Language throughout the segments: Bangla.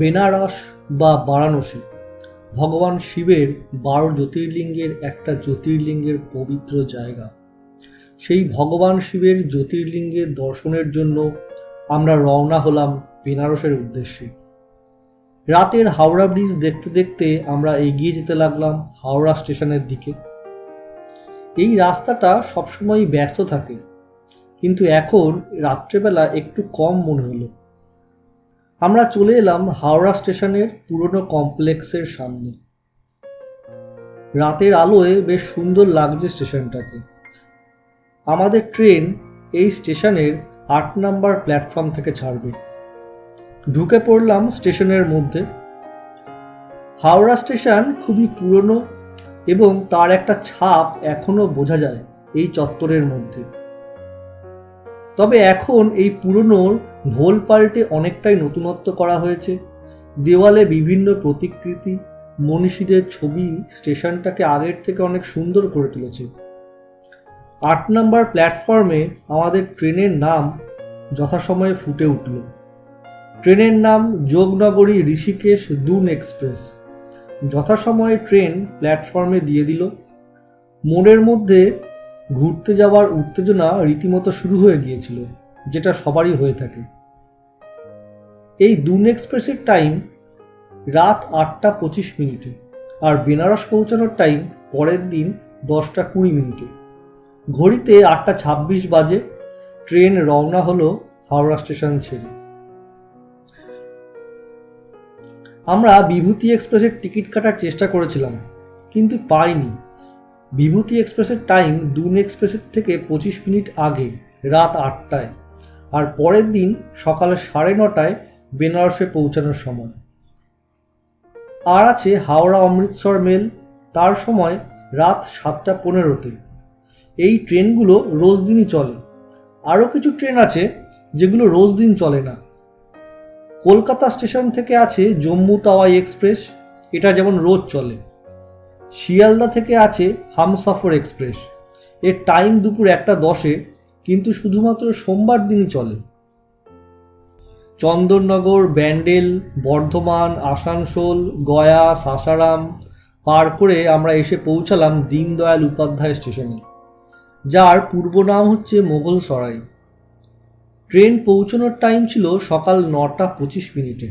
বেনারস বা বারাণসী। ভগবান শিবের বারো জ্যোতির্লিঙ্গের একটা জ্যোতির্লিঙ্গের পবিত্র জায়গা। সেই ভগবান শিবের জ্যোতির্লিঙ্গের দর্শনের জন্য আমরা রওনা হলাম বেনারসের উদ্দেশ্যে। রাতের হাওড়া ব্রিজ দেখতে দেখতে আমরা এগিয়ে যেতে লাগলাম হাওড়া স্টেশনের দিকে। এই রাস্তাটা সবসময় ব্যস্ত থাকে, কিন্তু এখন রাত্রেবেলা একটু কম মনে হলো। আমরা চলে এলাম হাওড়া স্টেশনের পুরনো কমপ্লেক্সের সামনে। রাতের আলোয় বেশ সুন্দর লাগছে স্টেশনটাকে। আমাদের ট্রেন এই স্টেশনের আট নাম্বার প্ল্যাটফর্ম থেকে ছাড়বে। ঢুকে পড়লাম স্টেশনের মধ্যে। হাওড়া স্টেশন খুবই পুরনো এবং তার একটা ছাপ এখনও বোঝা যায় এই চত্বরের মধ্যে। তবে এখন এই পুরনোর ভোল পাল্টে অনেকটাই নতুনত্ব করা হয়েছে। দেওয়ালে বিভিন্ন প্রতিকৃতি, মনীষীদের ছবি স্টেশনটাকে আগের থেকে অনেক সুন্দর করে তুলেছে। আট নম্বর প্ল্যাটফর্মে আমাদের ট্রেনের নাম যথাসময়ে ফুটে উঠল। ট্রেনের নাম যোগনগরী ঋষিকেশ দুন এক্সপ্রেস। যথাসময়ে ট্রেন প্ল্যাটফর্মে দিয়ে দিল। মোড়ের মধ্যে ঘুরতে যাওয়ার উত্তেজনা রীতিমতো শুরু হয়ে গিয়েছিল। যেটা সবারই হয়ে থাকে। এই দুন এক্সপ্রেসের টাইম রাত আটটা পঁচিশ মিনিটে আর বেনারস পৌঁছানোর টাইম পরের দিন দশটা কুড়ি মিনিটে। ঘড়িতে আটটা ছাব্বিশ বাজে, ট্রেন রওনা হলো হাওড়া স্টেশন ছেড়ে। আমরা বিভূতি এক্সপ্রেসের টিকিট কাটার চেষ্টা করেছিলাম, কিন্তু পাইনি। বিভূতি এক্সপ্রেসের টাইম দুন এক্সপ্রেসের থেকে পঁচিশ মিনিট আগে, রাত আটটায়। আর পরের দিন সকাল সাড়ে নটায় বেনারসে পৌঁছানোর সময়। আর আছে হাওড়া অমৃতসর মেল, তার সময় রাত সাতটা পনেরোতে। এই ট্রেনগুলো রোজ দিনই চলে। আরও কিছু ট্রেন আছে যেগুলো রোজ দিন চলে না। কলকাতা স্টেশন থেকে আছে জম্মু তাওয়াই এক্সপ্রেস, এটা যেমন রোজ চলে। শিয়ালদা থেকে আছে হামসফর এক্সপ্রেস। এর টাইম দুপুর একটা দশে কিন্তু শুধুমাত্র সোমবার দিনই চলে। চন্দননগর, ব্যান্ডেল, বর্ধমান, আসানসোল, গয়া, সাসারাম পার করে আমরা এসে পৌঁছালাম দীনদয়াল উপাধ্যায় স্টেশনে, যার পূর্ব নাম হচ্ছে মোগল সরাই। ট্রেন পৌঁছানোর টাইম ছিল সকাল নটা পঁচিশ মিনিটে।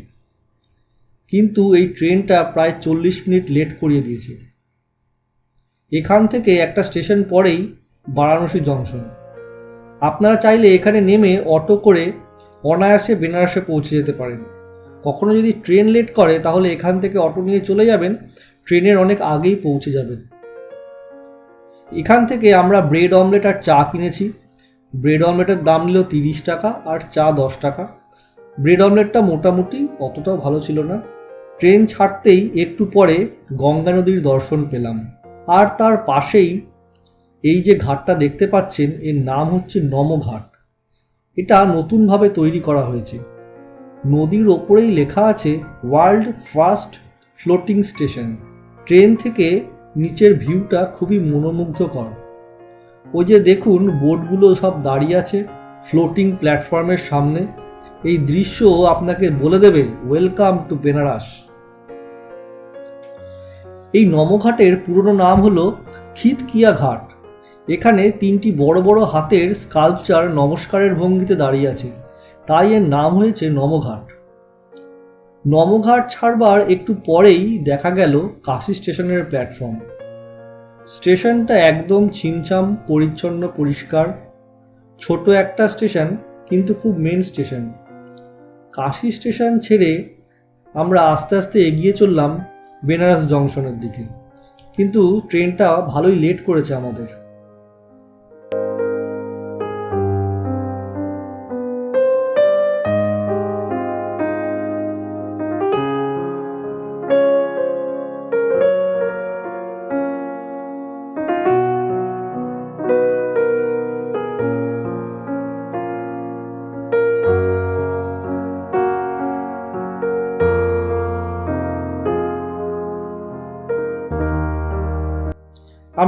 কিন্তু এই ট্রেনটা প্রায় চল্লিশ মিনিট লেট করিয়ে দিয়েছে। এখান থেকে একটা স্টেশন পরেই বারাণসী জংশন। আপনারা চাইলে এখানে নেমে অটো করে অনায়াসে বেনারসে পৌঁছে যেতে পারেন। কখনো যদি ট্রেন লেট করে, তাহলে এখান থেকে অটো নিয়ে চলে যাবেন, ট্রেনের অনেক আগেই পৌঁছে যাবেন। এখান থেকে আমরা ব্রেড অমলেট আর চা কিনেছি। ব্রেড অমলেটের দাম নিল তিরিশ টাকা আর চা দশ টাকা। ব্রেড অমলেটটা মোটামুটি অতটাও ভালো ছিল না। ট্রেন ছাড়তেই একটু পরে গঙ্গা নদীর দর্শন পেলাম। আর তার পাশেই এই যে ঘাটটা দেখতে পাচ্ছেন, এর নাম হচ্ছে নমঘাট এটা নতুনভাবে তৈরি করা হয়েছে। নদীর ওপরেই লেখা আছে world first floating station train থেকে নিচের ভিউটা খুবই মনোমুগ্ধকর। ওই যে দেখুন, বোটগুলো সব দাঁড়িয়ে আছে ফ্লোটিং প্ল্যাটফর্মের সামনে। এই দৃশ্য আপনাকে বলে দেবে ওয়েলকাম টু বেনারস এই নমঘাটের পুরনো নাম হলো খিতকিয়া ঘাট। এখানে তিনটি বড় বড় হাতের স্কাল্পচার নমস্কারের ভঙ্গিতে দাঁড়িয়ে আছে। তাই এর নাম হয়েছে নমঘাট। নমঘাট ছাড়বার একটু পরেই দেখা গেল কাশি স্টেশনের প্ল্যাটফর্ম স্টেশনটা একদম ছিমছাম, পরিচ্ছন্ন, পরিষ্কার। ছোট একটা স্টেশন, কিন্তু খুব মেন স্টেশন। কাশি স্টেশন ছেড়ে আমরা আস্তে আস্তে এগিয়ে চললাম বেনারস জংশনের দিকে। কিন্তু ট্রেনটা ভালোই লেট করেছে আমাদের।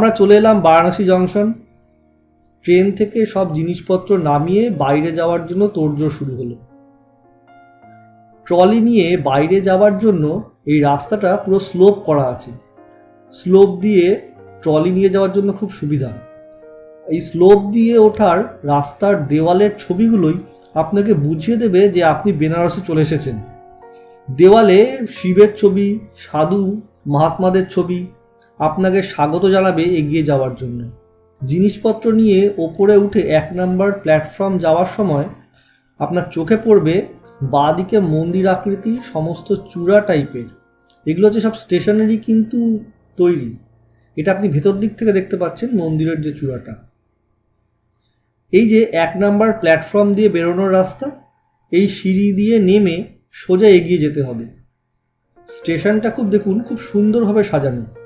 আমরা চলে এলাম বারাণসী জংশন। ট্রেন থেকে সব জিনিসপত্র নামিয়ে বাইরে যাওয়ার জন্য তোড়জোড় শুরু হলো। ট্রলি নিয়ে বাইরে যাওয়ার জন্য এই রাস্তাটা পুরো স্লোপ করা আছে। স্লোপ দিয়ে ট্রলি নিয়ে যাওয়ার জন্য খুব সুবিধা। এই স্লোপ দিয়ে ওঠার রাস্তার দেওয়ালের ছবিগুলোই আপনাকে বুঝিয়ে দেবে যে আপনি বেনারসে চলে এসেছেন। দেওয়ালে শিবের ছবি, সাধু, মহাত্মাদের ছবি আপনাকে স্বাগত জানাবে এগিয়ে যাওয়ার জন্য। জিনিসপত্র নিয়ে ওপরে উঠে এক নম্বর প্ল্যাটফর্ম যাওয়ার সময় আপনার চোখে পড়বে বাঁদিকে মন্দির আকৃতির সমস্ত চূড়া টাইপের। এগুলো হচ্ছে সব স্টেশনারি কিন্তু তৈরি। এটা আপনি ভেতর দিক থেকে দেখতে পাচ্ছেন মন্দিরের যে চূড়াটা। এই যে এক নাম্বার প্ল্যাটফর্ম দিয়ে বেরোনোর রাস্তা, এই সিঁড়ি দিয়ে নেমে সোজা এগিয়ে যেতে হবে। স্টেশনটা খুব দেখুন, খুব সুন্দরভাবে সাজানো।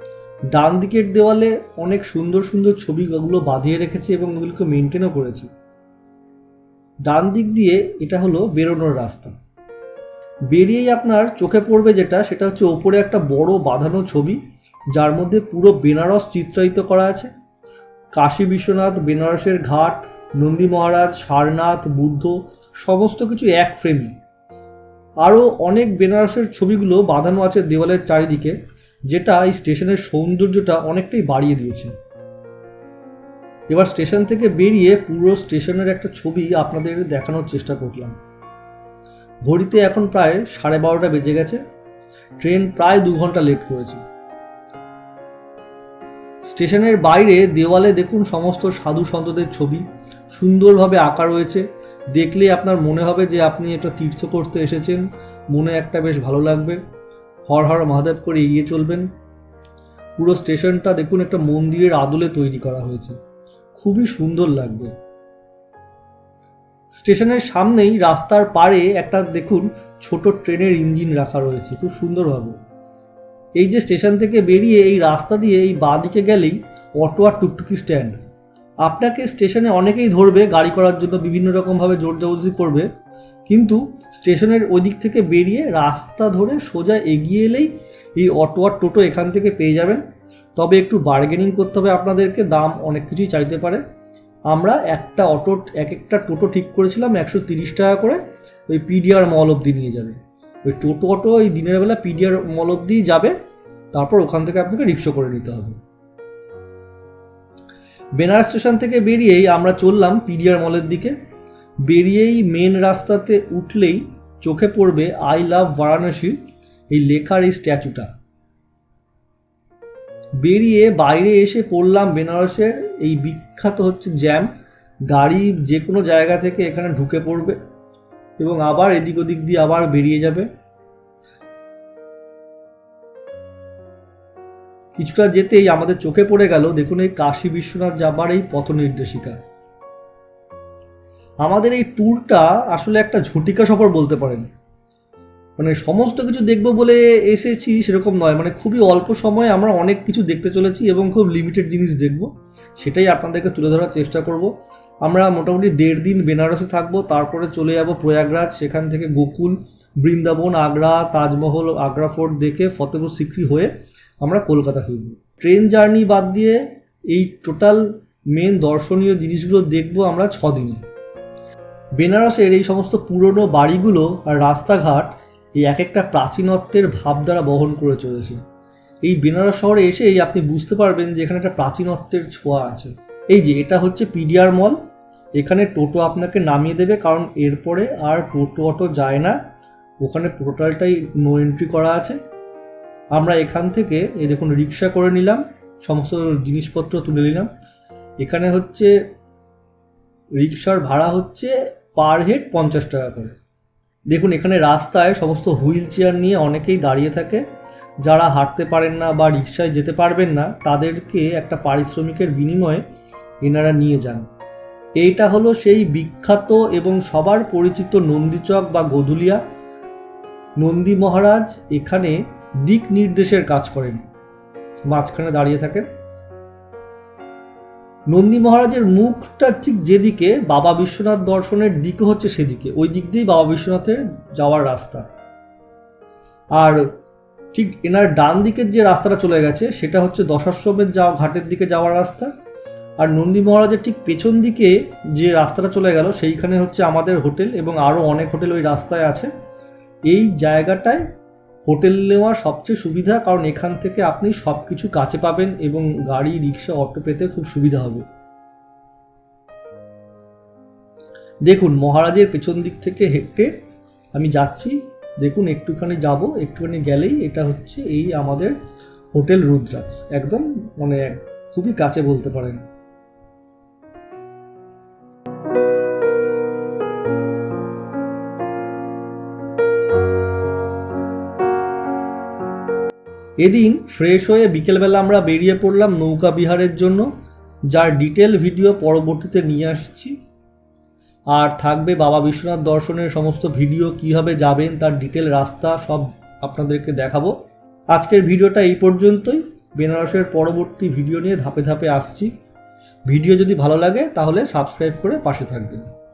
ডান দিকের দেওয়ালে অনেক সুন্দর সুন্দর ছবিগুলো বাঁধিয়ে রেখেছে এবং ওগুলোকে মেনটেনও করেছে। ডান দিক দিয়ে এটা হলো বেরোনোর রাস্তা। বেরিয়েই আপনার চোখে পড়বে যেটা, সেটা হচ্ছে ওপরে একটা বড় বাঁধানো ছবি, যার মধ্যে পুরো বেনারস চিত্রায়িত করা আছে। কাশী বিশ্বনাথ, বেনারসের ঘাট, নন্দী মহারাজ, সারনাথ, বুদ্ধ, সমস্ত কিছু এক ফ্রেমে আরও অনেক বেনারসের ছবিগুলো বাঁধানো আছে দেওয়ালের চারিদিকে। যেটা এই স্টেশনের সৌন্দর্যটা অনেকটাই বাড়িয়ে দিয়েছে। এবার স্টেশন থেকে বেরিয়ে পুরো স্টেশনের একটা ছবি আপনাদের দেখানোর চেষ্টা করলাম। ঘড়িতে এখন প্রায় সাড়ে বারোটা বেজে গেছে। ট্রেন প্রায় দু ঘণ্টা লেট করেছে। স্টেশনের বাইরে দেওয়ালে দেখুন সমস্ত সাধু সন্তদের ছবি। সুন্দরভাবে আঁকা রয়েছে। দেখলে আপনার মনে হবে যে আপনি একটা তীর্থ করতে এসেছেন। মনে একটা বেশ ভালো লাগবে। হর হর মহাদেব করে এগিয়ে চলবেন। পুরো স্টেশনটা দেখুন একটা মন্দিরের আদলে তৈরি করা হয়েছে। খুবই সুন্দর লাগবে। স্টেশনের সামনেই রাস্তার পাড়ে একটা দেখুন ছোট ট্রেনের ইঞ্জিন রাখা রয়েছে, খুব সুন্দরভাবে। এই যে স্টেশন থেকে বেরিয়ে এই রাস্তা দিয়ে এই বাঁ দিকে গেলেই অটো আর টুকটুকি স্ট্যান্ড। আপনাকে স্টেশনে অনেকেই ধরবে, গাড়ি করার জন্য বিভিন্ন রকমভাবে জোর জবরদস্তি করবে। কিন্তু স্টেশনের ওই দিক থেকে বেরিয়ে রাস্তা ধরে সোজা এগিয়ে এলেই এই অটো আর টোটো এখান থেকে পেয়ে যাবেন। তবে একটু বার্গেনিং করতে হবে আপনাদেরকে, দাম অনেক কিছুই চাইতে পারে। আমরা একটা অটো, এক একটা টোটো ঠিক করেছিলাম একশো তিরিশ টাকা করে, ওই পিডিআর মল অবধি নিয়ে যাবে। ওই টোটো অটো ওই দিনের বেলা পিডিআর মল অবধি যাবে, তারপর ওখান থেকে আপনাকে রিক্সা করে নিতে হবে। বেনারস স্টেশন থেকে বেরিয়েই আমরা চললাম পিডিআর মলের দিকে। বেরিয়েই মেন রাস্তাতে উঠলেই চোখে পড়বে আই লাভ বারাণসী এই লেখার এই স্ট্যাচুটা বেরিয়ে বাইরে এসে পড়লাম বেনারসের, এই বিখ্যাত হচ্ছে জ্যাম গাড়ি যে কোনো জায়গা থেকে এখানে ঢুকে পড়বে এবং আবার এদিক ওদিক দিয়ে আবার বেরিয়ে যাবে। কিছুটা যেতেই আমাদের চোখে পড়ে গেল, দেখুন এই কাশী বিশ্বনাথ যাবার এই পথ নির্দেশিকা আমাদের এই ট্যুরটা আসলে একটা ঝটিকা সফর বলতে পারেন। মানে সমস্ত কিছু দেখব বলে এসেছি সেরকম নয়। মানে খুবই অল্প সময়ে আমরা অনেক কিছু দেখতে চলেছি এবং খুব লিমিটেড জিনিস দেখব। সেটাই আপনাদেরকে তুলে ধরার চেষ্টা করব। আমরা মোটামুটি দেড় দিন বেনারসে থাকব, তারপরে চলে যাব প্রয়াগরাজ, সেখান থেকে গোকুল, বৃন্দাবন, আগ্রা, তাজমহল, আগ্রা ফোর্ট দেখে ফতেপুর সিক্রি হয়ে আমরা কলকাতা ফিরব। ট্রেন জার্নি বাদ দিয়ে এই টোটাল মেন দর্শনীয় জিনিসগুলো দেখব আমরা ছ দিনে। বেনারসের এই সমস্ত পুরনো বাড়িগুলো আর রাস্তাঘাট এই এক একটা প্রাচীনত্বের ভাব দ্বারা বহন করে চলেছে। এই বেনারস শহরে এসেই আপনি বুঝতে পারবেন যে এখানে একটা প্রাচীনত্বের ছোঁয়া আছে। এই যে, এটা হচ্ছে পিডিআর মল। এখানে টোটো আপনাকে নামিয়ে দেবে কারণ এরপরে আর টোটো অটো যায় না। ওখানে টোটালটাই নো এন্ট্রি করা আছে। আমরা এখান থেকে, এই দেখুন, রিক্সা করে নিলাম। সমস্ত জিনিসপত্র তুলে নিলাম। এখানে হচ্ছে, রিক্সার ভাড়া হচ্ছে পার হেড পঞ্চাশ টাকা করে। দেখুন, এখানে রাস্তায় সমস্ত হুইল চেয়ার নিয়ে অনেকেই দাঁড়িয়ে থাকে। যারা হাঁটতে পারেন না বা রিক্সায় যেতে পারবেন না, তাদেরকে একটা পারিশ্রমিকের বিনিময়ে এনারা নিয়ে যান। এইটা হলো সেই বিখ্যাত এবং সবার পরিচিত নন্দীচক বা গধুলিয়া নন্দী মহারাজ এখানে দিক নির্দেশের কাজ করেন। মাঝখানে দাঁড়িয়ে থাকেন। নন্দী মহারাজের মুখটা ঠিক যেদিকে, বাবা বিশ্বনাথ দর্শনের দিকে হচ্ছে সেদিকে। ওই দিক দিয়েই বাবা বিশ্বনাথের যাওয়ার রাস্তা। আর ঠিক এনার ডান দিকের যে রাস্তাটা চলে গেছে, সেটা হচ্ছে দশাশ্রমের যাওয়া ঘাটের দিকে যাওয়ার রাস্তা। আর নন্দী মহারাজের ঠিক পেছন দিকে যে রাস্তাটা চলে গেল, সেইখানে হচ্ছে আমাদের হোটেল এবং আরও অনেক হোটেল ওই রাস্তায় আছে। এই জায়গাটায় হোটেল নেওয়ার সবচেয়ে সুবিধা, কারণ এখান থেকে আপনি সব কিছু কাছে পাবেন এবং গাড়ি, রিক্সা, অটো পেতে খুব সুবিধা হবে। দেখুন, মহারাজের পেছন দিক থেকে হেঁটে আমি যাচ্ছি। দেখুন, একটুখানি যাব, একটুখানি গেলেই এটা হচ্ছে এই আমাদের হোটেল রুদ্রাজ একদম মানে খুবই কাছে বলতে পারেন। এদিন ফ্রেশ হয়ে বিকেলবেলা আমরা বেরিয়ে পড়লাম নৌকা বিহারের জন্য, যার ডিটেল ভিডিও পরবর্তীতে নিয়ে আসছি। আর থাকবে বাবা বিশ্বনাথ দর্শনের সমস্ত ভিডিও কীভাবে যাবেন, তার ডিটেল রাস্তা, সব আপনাদেরকে দেখাবো। আজকের ভিডিওটা এই পর্যন্তই। বেনারসের পরবর্তী ভিডিও নিয়ে ধাপে ধাপে আসছি। ভিডিও যদি ভালো লাগে, তাহলে সাবস্ক্রাইব করে পাশে থাকবেন।